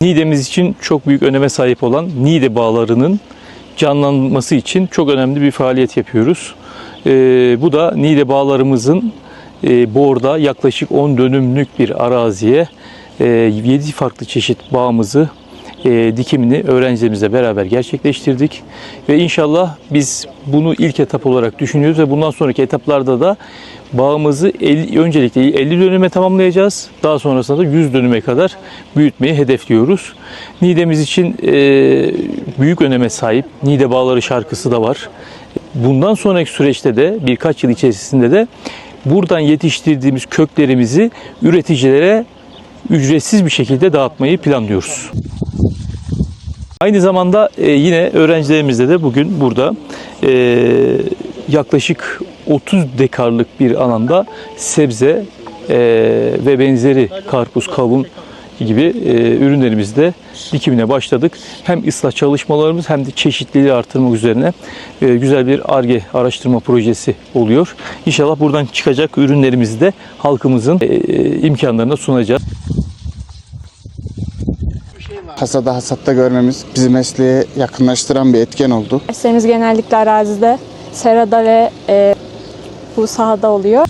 Niğde'miz için çok büyük öneme sahip olan Niğde bağlarının canlanması için çok önemli bir faaliyet yapıyoruz. Ee, bu da Niğde bağlarımızın e, Bor'da yaklaşık 10 dönümlük bir araziye e, 7 farklı çeşit bağımızı e, dikimini öğrencilerimizle beraber gerçekleştirdik. Ve inşallah biz bunu ilk etap olarak düşünüyoruz ve bundan sonraki etaplarda da bağımızı 50, öncelikle 50 dönüme tamamlayacağız. Daha sonrasında da 100 dönüme kadar büyütmeyi hedefliyoruz. Niğde'miz için e, büyük öneme sahip Niğde Bağları şarkısı da var. Bundan sonraki süreçte de birkaç yıl içerisinde de buradan yetiştirdiğimiz köklerimizi üreticilere ücretsiz bir şekilde dağıtmayı planlıyoruz. Aynı zamanda e, yine öğrencilerimizle de bugün burada e, yaklaşık 30 dekarlık bir alanda sebze e, ve benzeri karpuz, kavun gibi ürünlerimizde dikimine başladık. Hem ıslah çalışmalarımız hem de çeşitliliği artırmak üzerine güzel bir ARGE araştırma projesi oluyor. İnşallah buradan çıkacak ürünlerimizi de halkımızın e, imkanlarına sunacağız. Hasada hasatta görmemiz bizi mesleğe yakınlaştıran bir etken oldu. Derslerimiz genellikle arazide, serada ve e, bu sahada oluyor.